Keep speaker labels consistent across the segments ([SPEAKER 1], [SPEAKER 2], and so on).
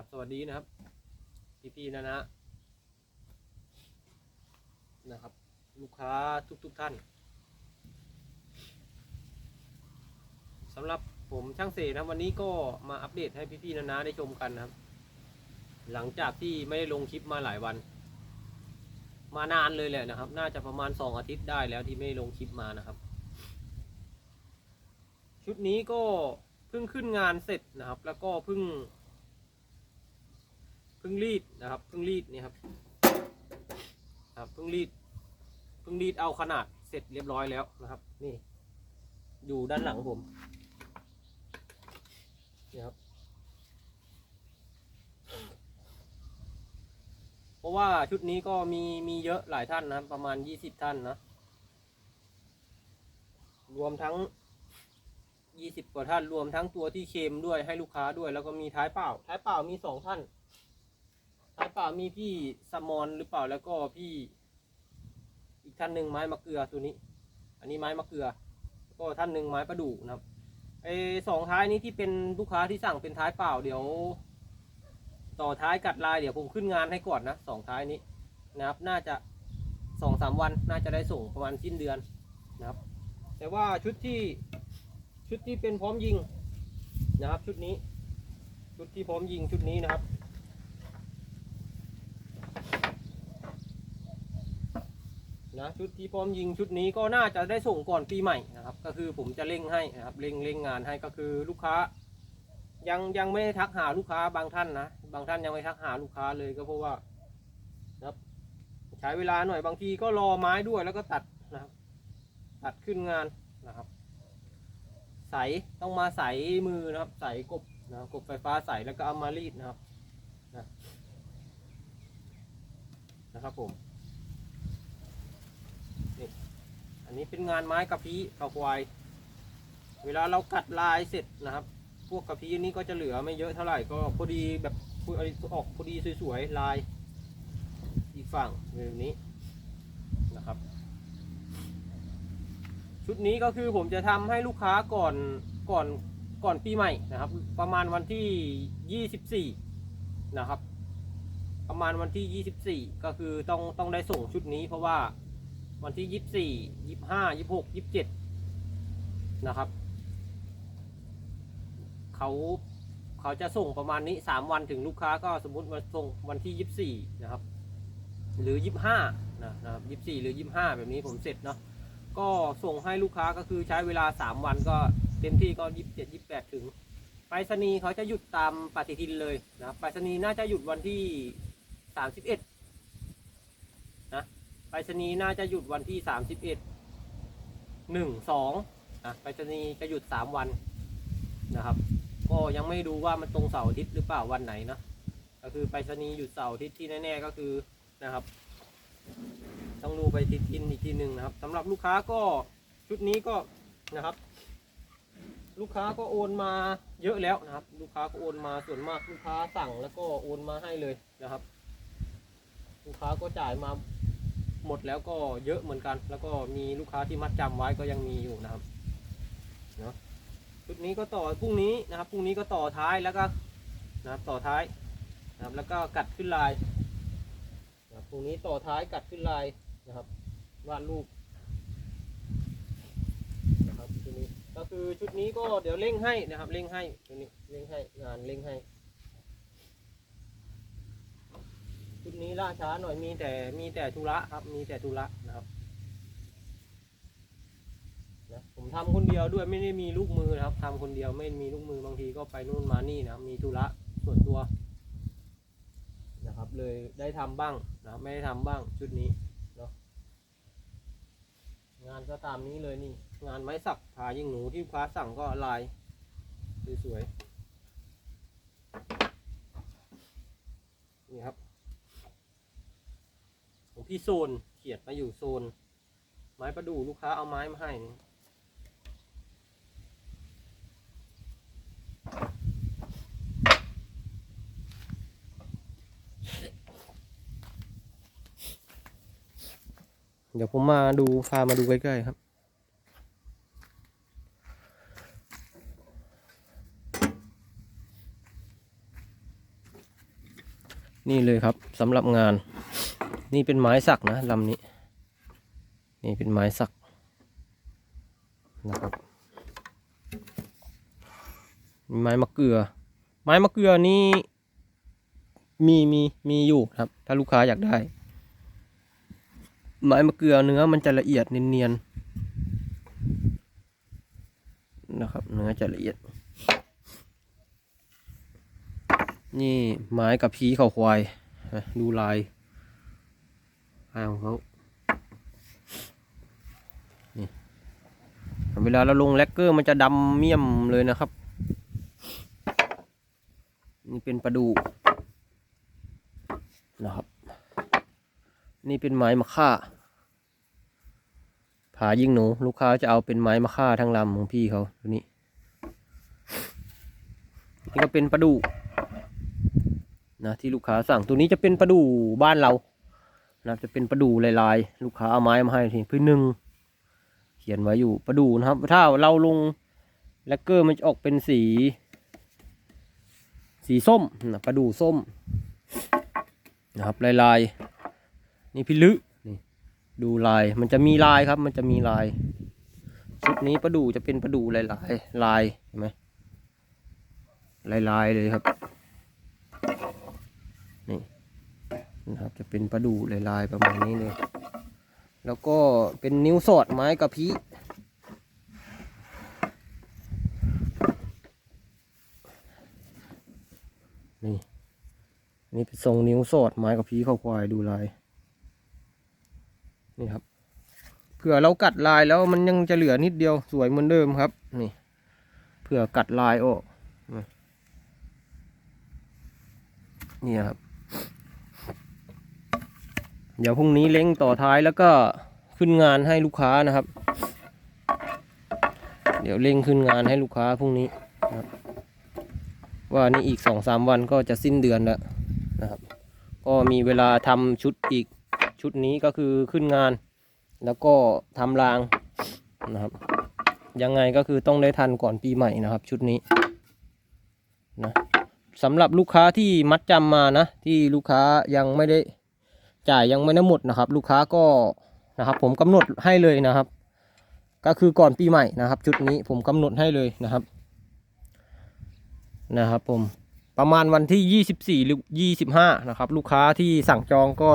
[SPEAKER 1] ราบสวัสดีนะครับ พี่ๆนะนะนะครับ ลูกค้าทุกๆทท่านสำหรับผมช่างเสนะวันนี้ก็มาอัปเดตให้พี่ๆนะนะได้ชมกันนะครับ หลังจากที่ไม่ได้ลงคลิปมาหลายวัน มานานเลยแหละนะครับ น่าจะประมาณสองอาทิตย์ได้แล้วที่ไม่ลงคลิปมานะครับ ชุดนี้ก็เพิ่งขึ้นงานเสร็จนะครับ แล้วก็เพิ่ง เพิ่งรีดนะครับเพิ่งรีดนี่ครับครับเพิ่งรีดเพิ่งรีดเอาขนาดเสร็จเรียบร้อยแล้วนะครับ นี่ อยู่ด้านหลังผมนี่ครับเพราะว่าชุดนี้ก็มีมีเยอะหลายท่านนะครับ ประมาณยี่สิบท่านนะ รวมทั้งยี่สิบกว่าท่านรวมทั้งตัวที่เค็มด้วยให้ลูกค้าด้วย แล้วก็มีท้ายเปล่า ท้ายเปล่ามีสองท่าน ท้ายเปล่ามีพี่สมอนหรือเปล่าแล้วก็พี่ อีกท่านหนึ่งไม้มะเกลือตัวนี้ อันนี้ไม้มะเกลือแล้วก็ท่านหนึ่งไม้ประดู่นะครับไอสองท้ายนี้ที่เป็นลูกค้าที่สั่งเป็นท้ายเปล่าเดี๋ยว ต่อท้ายกัดลายเดี๋ยวผมขึ้นงานให้ก่อนนะสองท้ายนี้นะครับ น่าจะสองสามวันน่าจะได้ส่งประมาณสิ้นเดือนนะครับ แต่ว่าชุดที่ชุดที่เป็นพร้อมยิงนะครับ ชุดนี้ ชุดที่พร้อมยิงชุดนี้นะครับ นะชุดที่พร้อมยิงชุดนี้ก็น่าจะได้ส่งก่อนปีใหม่นะครับ ก็คือผมจะเร่งให้นะครับเร่งเร่งงานให้ก็คือลูกค้า ยังยังไม่ได้ทักหาลูกค้าบางท่านนะบางท่านยังไม่ทักหาลูกค้าเลยก็เพราะว่านะครับ ใช้เวลาหน่อยบางทีก็รอไม้ด้วยแล้วก็ตัดนะครับ ตัดขึ้นงานนะครับ ใสต้องมาใสมือนะครับ ใสกบนะบกบไฟฟ้าใสแล้วก็เอามารีดนะครับนะนะครับผม อันนี้เป็นงานไม้กระพี้กระควาย เวลาเรากัดลายเสร็จนะครับ พวกกระพี้นี้ก็จะเหลือไม่เยอะเท่าไหร่ก็พอดีแบบออกพอดีสวยๆลาย อีกฝั่งแบบนี้นะครับ ชุดนี้ก็คือผมจะทำให้ลูกค้าก่อนก่อนก่อนปีใหม่นะครับ ประมาณวันที่ 24 นะครับ ประมาณวันที่ 24 ก็คือต้องต้องได้ส่งชุดนี้เพราะว่า วันที่ยี่สี่ยี่ห้ายี่หกยี่เจ็ดนะครับ เขาเขาจะส่งประมาณนี้สามวันถึงลูกค้าก็สมมติมาส่งวันที่ยี่สี่นะครับ หรือยี่ห้านะนะครับยี่สี่หรือยี่ห้าแบบนี้ผมเสร็จเนาะก็ส่งให้ลูกค้าก็คือใช้เวลาสามวันก็เต็มที่ก็ยี่สิบเจ็ดยี่แปดถึงไปรษณีย์เขาจะหยุดตามปฏิทินเลยนะครับไปรษณีย์น่าจะหยุดวันที่สามสิบเอ็ด ไปรษณีย์น่าจะหยุดวันที่สามสิบเอ็ดหนึ่งสองอะไปรษณีย์จะหยุดสามวันนะครับ ก็ยังไม่ดูว่ามันตรงเสาร์อาทิตย์หรือเปล่าวันไหนเนะก็คือไปรษณีย์หยุดเสาร์อาทิตย์ที่แน่ๆก็คือนะครับ ต้องดูไปทิศทินอีกทีหนึ่งนะครับสำหรับลูกค้าก็ชุดนี้ก็นะครับ ลูกค้าก็โอนมาเยอะแล้วนะครับ ลูกค้าก็โอนมาส่วนมากลูกค้าสั่งแล้วก็โอนมาให้เลยนะครับ ลูกค้าก็จ่ายมา หมดแล้วก็เยอะเหมือนกัน แล้วก็มีลูกค้าที่มัดจำไว้ก็ยังมีอยู่นะครับเนาะชุดนี้ก็ต่อพรุ่งนี้นะครับพรุ่งนี้ก็ต่อท้ายแล้วก็นะครับต่อท้ายนะครับแล้วก็กัดขึ้นลายนะครับพรุ่งนี้ต่อท้ายกัดขึ้นลายนะครับวาดรูปนะครับชุดนี้ก็คือชุดนี้ก็เดี๋ยวเร่งให้นะครับเร่งให้ตัวนี้เร่งให้งานเร่งให้ ชุดนี้ล่าช้าหน่อยมีแต่มีแต่ธุระครับ มีแต่ธุระนะครับนะผมทำคนเดียวด้วยไม่ได้มีลูกมือนะครับทำคนเดียวไม่มีลูกมือบางทีก็ไปนู่นมานี่นะมีธุระส่วนตัวนะครับ เลยได้ทำบ้างนะไม่ได้ทำบ้างชุดนี้เนาะงานก็ตามนี้เลยนี่ งานไม้สักผายิงหนูที่ลูกค้าสั่งก็ลายสวยๆนี่ครับ ของพี่โซนเขียดมาอยู่โซน ไม้ประดู่ลูกค้าเอาไม้มาให้นี่เดี๋ยวผมมาดูพามาดูใกล้ๆครับ นี่เลยครับสำหรับงาน นี่เป็นไม้สักนะลำนี้ นี่เป็นไม้สักนะครับไม้มะเกลือ ไม้มะเกลือนี่มีมีมีอยู่ครับ ถ้าลูกค้าอยากได้ ไม้มะเกลือเนื้อมันจะละเอียดเนียนๆนะครับ เนื้อจะละเอียด นี่ไม้กับพีเขาควายดูลาย ลาของเขานี่เวลาเราลงแลกเกอร์มันจะดำเมี่ยมเลยนะครับ นี่เป็นประดูนะครับ นี่เป็นไม้มะค่าผายิงหนู ลูกค้าจะเอาเป็นไม้มะค่าทั้งลำของพี่เขาตัวนี้นี่ก็เป็นประดูนะที่ลูกค้าสั่งตัวนี้จะเป็นประดูบ้านเรา นะจะเป็นประดูลายๆ ลูกค้าเอาไม้มาให้ทีพื้นหนึ่งเขียนไว้อยู่ประดูนะครับ ถ้าเราลงแลกเกอร์มันจะออกเป็นสี สีส้มนะประดูส้มนะครับลายลายๆนี่พิลึนี่ดูลายมันจะมีลายครับ มันจะมีลายชุดนี้ประดูจะเป็นประดูลายลายลายเห็นไหมลายลายเลยครับนี่ นะครับ จะเป็นประดูลายลายๆประมาณนี้เลย แล้วก็เป็นนิ้วสอดไม้กระพี้นี่นี่เป็นทรงนิ้วสอดไม้กระพี้เข้าควายดูลาย นี่ครับเผื่อเรากัดลายแล้วมันยังจะเหลือนิดเดียวสวยเหมือนเดิมครับ นี่เผื่อกัดลายออกนี่ครับ เดี๋ยวพรุ่งนี้เล้งต่อท้ายแล้วก็ขึ้นงานให้ลูกค้านะครับ เดี๋ยวเล้งขึ้นงานให้ลูกค้าพรุ่งนี้นะครับ ว่านี่อีกสองสามวันก็จะสิ้นเดือนแล้วนะครับ ก็มีเวลาทำชุดอีกชุดนี้ก็คือขึ้นงาน แล้วก็ทำรางนะครับ ยังไงก็คือต้องได้ทันก่อนปีใหม่นะครับ ชุดนี้นะสำหรับลูกค้าที่มัดจำมานะ ที่ลูกค้ายังไม่ได้ จ่ายยังไม่ได้หมดนะครับ ลูกค้าก็นะครับ ผมกำหนดให้เลยนะครับ ก็คือก่อนปีใหม่นะครับชุดนี้ผมกำหนดให้เลยนะครับ นะครับ ผมประมาณวันที่24หรือ25นะครับ ลูกค้าที่สั่งจองก็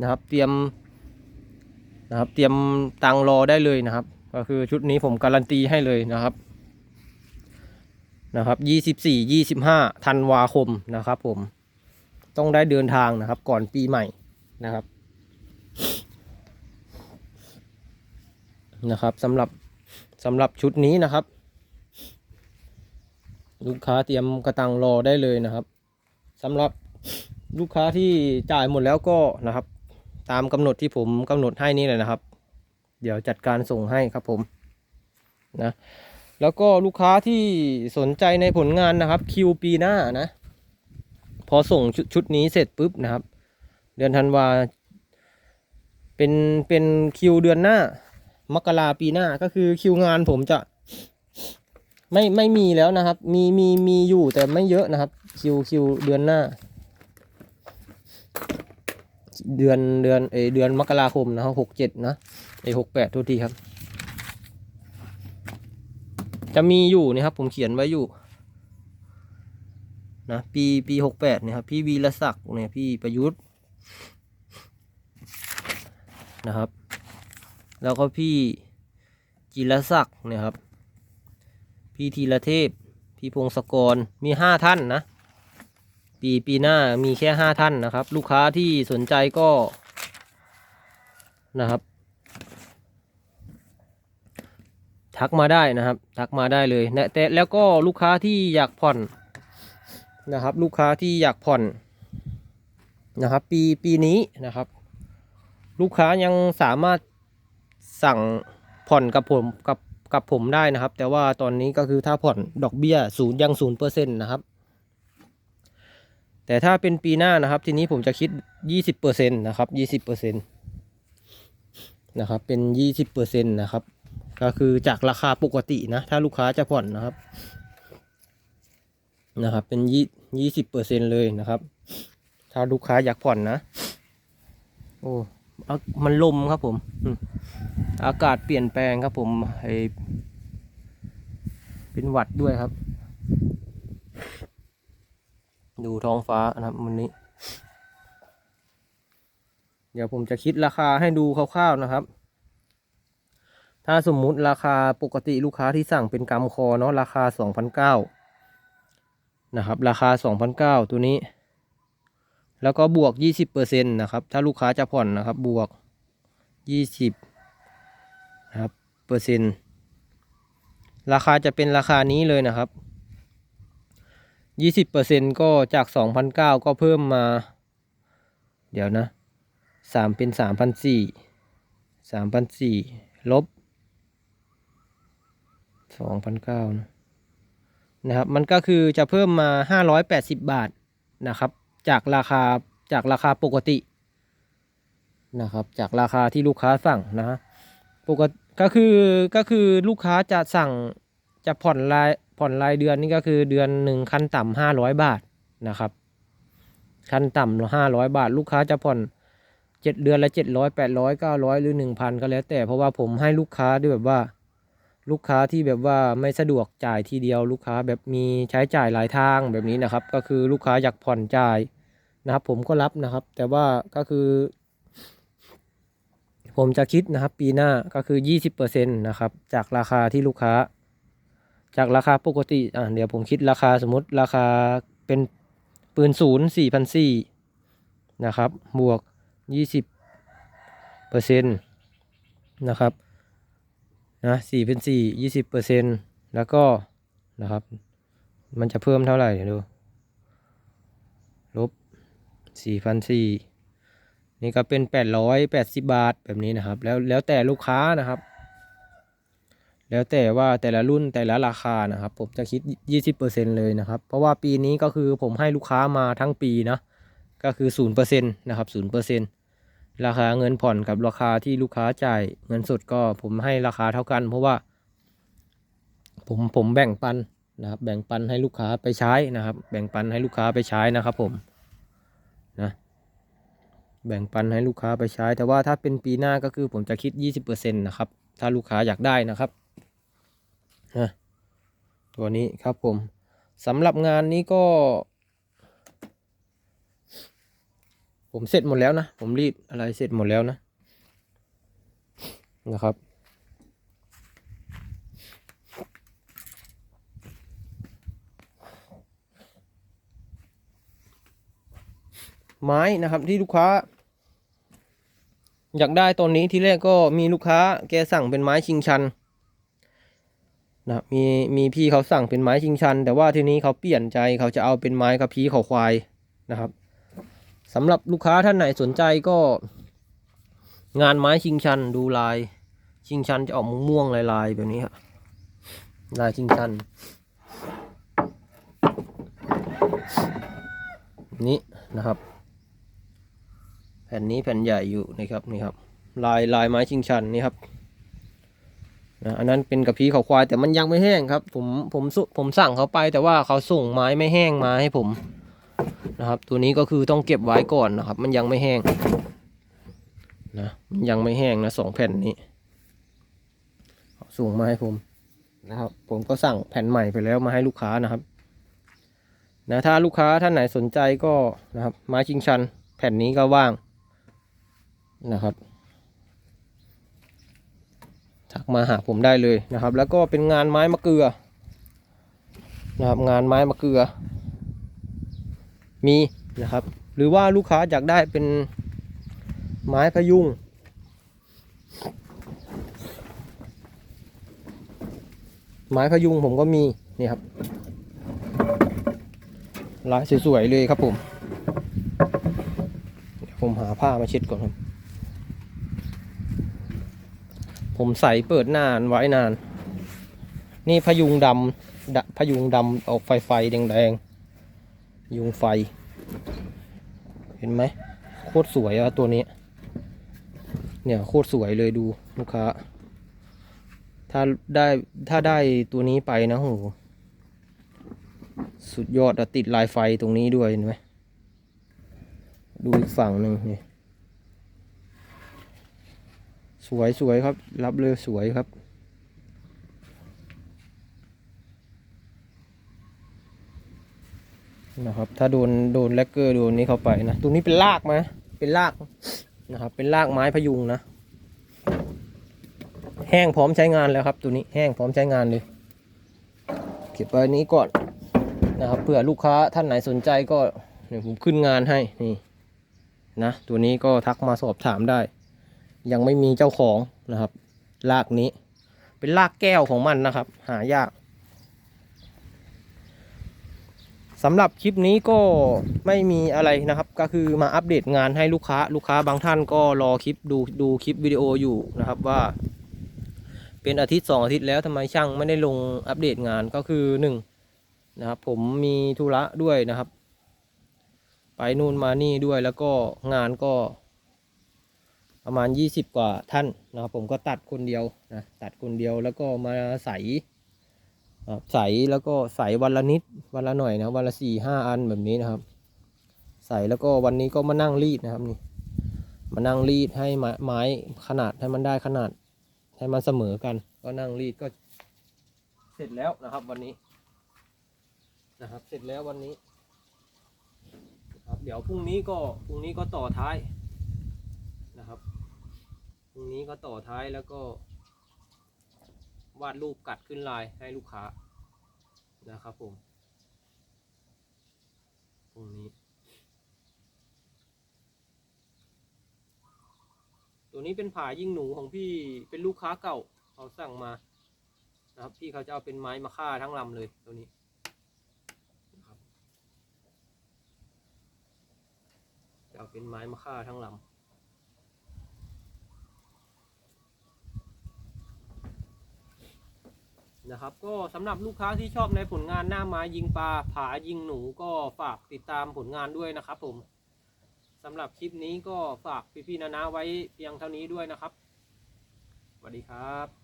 [SPEAKER 1] นะครับ เตรียมนะครับ เตรียมตังรอได้เลยนะครับ ก็คือชุดนี้ผมการันตีให้เลยนะครับนะครับ24 25ธันวาคมนะครับ ผม ต้องได้เดินทางนะครับ ก่อนปีใหม่ นะครับ นะครับสำหรับสำหรับชุดนี้นะครับ ลูกค้าเตรียมกระตังรอได้เลยนะครับสำหรับลูกค้าที่จ่ายหมดแล้วก็นะครับ ตามกำหนดที่ผมกำหนดให้นี่เลยนะครับ เดี๋ยวจัดการส่งให้ครับผมนะแล้วก็ลูกค้าที่สนใจในผลงานนะครับคิวปีหน้านะ พอส่งชุดชุดนี้เสร็จปุ๊บนะครับ เดือนธันวาเป็นเป็นคิวเดือนหน้ามกราปีหน้าก็คือคิวงานผมจะ ไม่ไม่มีแล้วนะครับ มีมีมีอยู่แต่ไม่เยอะนะครับ คิวคิวเดือนหน้า เดือนเดือนเอเดือนมกราคมนะครับหกเจ็ดนะเอหกแปดทุกทีครับ จะมีอยู่นี่ครับ ผมเขียนไว้อยู่นะปีปีหกแปดเนี่ยครับพี่วีรศักดิ์เนี่ยพี่ประยุทธ์ นะครับ แล้วก็พี่จิรศักดิ์นี่ยครับ พี่ธีรเทพ พี่พงศกรมีห้าท่านนะ ปีปีหน้ามีแค่ห้าท่านนะครับ ลูกค้าที่สนใจก็นะครับ ทักมาได้นะครับ ทักมาได้เลยนะแต่แล้วก็ลูกค้าที่อยากผ่อนนะครับ ลูกค้าที่อยากผ่อนนะครับ ปีปีนี้นะครับ ลูกค้ายังสามารถสั่งผ่อนกับผมกับกับผมได้นะครับ แต่ว่าตอนนี้ก็คือถ้าผ่อนดอกเบี้ยศูนย์ยังศูนย์เปอร์เซ็นต์นะครับ แต่ถ้าเป็นปีหน้านะครับ ทีนี้ผมจะคิดยี่สิบเปอร์เซ็นต์นะครับยี่สิบเปอร์เซ็นต์นะครับ เป็นยี่สิบเปอร์เซ็นต์นะครับ ก็คือจากราคาปกตินะ ถ้าลูกค้าจะผ่อนนะครับ นะครับ เป็นยี่ยี่สิบเปอร์เซ็นเลยนะครับ ถ้าลูกค้าอยากผ่อนนะ โอ้ มันลมครับผม อากาศเปลี่ยนแปลงครับผมไอเป็นหวัดด้วยครับ ดูท้องฟ้านะครับวันนี้ เดี๋ยวผมจะคิดราคาให้ดูคร่าวๆนะครับ ถ้าสมมุติราคาปกติลูกค้าที่สั่งเป็นกำคอเนาะราคา2,009นะครับ ราคา2,009ตัวนี้ แล้วก็บวก 20%นะครับ ถ้าลูกค้าจะผ่อนนะครับ บวก 20นะครับเปอร์เซ็นต์ราคาจะเป็นราคานี้เลยนะครับ 20%ก็จาก 2,009 ก็เพิ่มมา เดี๋ยวนะ 3 เป็น3,400 3,400ลบ 2,009 นะครับ มันก็คือจะเพิ่มมา 580 บาทนะครับ จากราคาจากราคาปกตินะครับ จากราคาที่ลูกค้าสั่งนะฮะปกติก็คือก็คือลูกค้าจะสั่งจะผ่อนรายผ่อนรายเดือนนี่ก็คือเดือนหนึ่งขั้นต่ำห้าร้อยบาทนะครับขั้นต่ำห้าร้อยบาท ลูกค้าจะผ่อนเจ็ดเดือนละเจ็ดร้อยแปดร้อยเก้าร้อยหรือหนึ่งพันก็แล้วแต่เพราะว่าผมให้ลูกค้าด้วยแบบว่า ลูกค้าที่แบบว่าไม่สะดวกจ่ายทีเดียว ลูกค้าแบบมีใช้จ่ายหลายทางแบบนี้นะครับ ก็คือลูกค้าอยากผ่อนจ่ายนะครับผมก็รับนะครับ แต่ว่าก็คือ ผมจะคิดนะครับปีหน้าก็คือ 20%นะครับ จากราคาที่ลูกค้า จากราคาปกติอะเดี๋ยวผมคิดราคาสมมติราคาเป็นปืนศูนย์สี่พันสี่นะครับ บวก 20%นะครับ นะสี่เป็นสี่ยี่สิบเปอร์เซ็นแล้วก็นะครับ มันจะเพิ่มเท่าไหร่เดี๋ยวดู ลบสี่พันสี่นี่ก็เป็นแปดร้อยแปดสิบบาทแบบนี้นะครับ แล้วแล้วแต่ลูกค้านะครับ แล้วแต่ว่าแต่ละรุ่นแต่ละราคานะครับ ผมจะคิด20%เปอร์เซ็นเลยนะครับ เพราะว่าปีนี้ก็คือผมให้ลูกค้ามาทั้งปีนะ ก็คือ0%นเปอร์เซ็นนะครับ0%ร ราคาเงินผ่อนกับราคาที่ลูกค้าจ่ายเงินสดก็ผมให้ราคาเท่ากัน เพราะว่า ผมผมแบ่งปันนะครับ แบ่งปันให้ลูกค้าไปใช้นะครับ แบ่งปันให้ลูกค้าไปใช้นะครับ ผมนะแบ่งปันให้ลูกค้าไปใช้ แต่ว่าถ้าเป็นปีหน้าก็คือผมจะคิด 20%นะครับ ถ้าลูกค้าอยากได้นะครับนะตัวนี้ครับผมสำหรับงานนี้ก็ ผมเสร็จหมดแล้วนะ ผมรีดอะไรเสร็จหมดแล้วนะ นะครับ ไม้นะครับที่ลูกค้า อยากได้ตอนนี้ที่แรกก็มีลูกค้าแกสั่งเป็นไม้ชิงชันนะมีมีพี่เขาสั่งเป็นไม้ชิงชัน แต่ว่าทีนี้เขาเปลี่ยนใจเขาจะเอาเป็นไม้กระพี้เขาควายนะครับ สำหรับลูกค้าท่านไหนสนใจก็ งานไม้ชิงชันดูลาย ชิงชันจะออกม่วงๆลายๆแบบนี้ครับลายชิงชัน นี้นะครับ แผ่นนี้แผ่นใหญ่อยู่นะครับนี่ครับ ลายลายไม้ชิงชันนี่ครับนะอันนั้นเป็นกระพี้เขาควายแต่มันยังไม่แห้งครับ ผมผมผมสั่งเขาไปแต่ว่าเขาส่งไม้ไม่แห้งมาให้ผม นะครับ ตัวนี้ก็คือต้องเก็บไว้ก่อนนะครับ มันยังไม่แห้งนะมันยังไม่แห้งนะสองแผ่นนี้ส่งมาให้ผมนะครับ ผมก็สั่งแผ่นใหม่ไปแล้วมาให้ลูกค้านะครับนะถ้าลูกค้าท่านไหนสนใจก็นะครับไม้ชิงชัน แผ่นนี้ก็ว่างนะครับทักมาหาผมได้เลยนะครับ แล้วก็เป็นงานไม้มะเกลือนะครับงานไม้มะเกลือ มีนะครับ หรือว่าลูกค้าอยากได้เป็นไม้พยุงไม้พยุงผมก็มีนี่ครับลายสวยๆเลยครับผมผมหาผ้ามาเช็ดก่อนครับ ผมใส่เปิดนานไว้นาน นี่พยุงดำดะพยุงดำออกไฟไฟแดงๆ ยุงไฟ เห็นไหมโคตรสวยอะตัวนี้ เนี่ยโคตรสวยเลยดูลูกค้า ถ้าได้ถ้าได้ตัวนี้ไปนะโหสุดยอดอะติดลายไฟตรงนี้ด้วยเห็นไหมดูอีกฝั่งหนึ่งนี่สวยสวยครับ รับเลยสวยครับ นะครับ ถ้าโดนโดนแลกเกอร์โดนนี้เข้าไปนะตรงนี้เป็นรากไหมเป็นรากนะครับ เป็นรากไม้พยุงนะ แห้งพร้อมใช้งานแล้วครับ ตัวนี้แห้งพร้อมใช้งานเลยเก็บไว้นี้ก่อนนะครับเผื่อลูกค้าท่านไหนสนใจก็เดี๋ยวผมขึ้นงานให้นี่นะ ตัวนี้ก็ทักมาสอบถามได้ ยังไม่มีเจ้าของนะครับรากนี้ เป็นรากแก้วของมันนะครับ หายาก สำหรับคลิปนี้ก็ไม่มีอะไรนะครับ ก็คือมาอัปเดตงานให้ลูกค้า ลูกค้าบางท่านก็รอคลิปดูดูคลิปวิดีโออยู่นะครับว่า เป็นอาทิตย์สองอาทิตย์แล้วทำไมช่างไม่ได้ลงอัปเดตงานก็คือหนึ่งนะครับผมมีธุระด้วยนะครับ ไปนู่นมานี่ด้วยแล้วก็งานก็ ประมาณ 20 กว่าท่านนะครับผมก็ตัดคนเดียวนะตัดคนเดียวแล้วก็มาใสนะครับ ใสแล้วก็ใสวันละนิดวันละหน่อยนะวันละสี่ห้าอันแบบนี้นะครับ ใสแล้วก็วันนี้ก็มานั่งรีดนะครับนี่มานั่งรีดให้ไม้ไมขนาดให้มันได้ขนาดให้มันเสมอกัน ก็นั่งรีดก็ เสร็จแล้วนะครับวันนี้นะครับ เสร็จแล้ววันนี้ครับเดี๋ยวพรุ่งนี้ก็พรุ่งนี้ก็ต่อท้ายนะครับพรุ่งนี้ก็ต่อท้ายแล้วก็ วาดรูปกัดขึ้นลายให้ลูกค้านะครับผมพรุ่งนี้ ตัวนี้เป็นผายิ่งหนูของพี่เป็นลูกค้าเก่าเขาสั่งมานะครับพี่เขาจะเอาเป็นไม้มาฆ่าทั้งลำเลยตัวนี้นะครับจะเอาเป็นไม้มาฆ่าทั้งลำ นะครับ ก็สำหรับลูกค้าที่ชอบในผลงานหน้าไม้ยิงปลาผายิงหนูก็ฝากติดตามผลงานด้วยนะครับผมสำหรับคลิปนี้ก็ฝากพี่ๆนานาไว้เพียงเท่านี้ด้วยนะครับสวัสดีครับ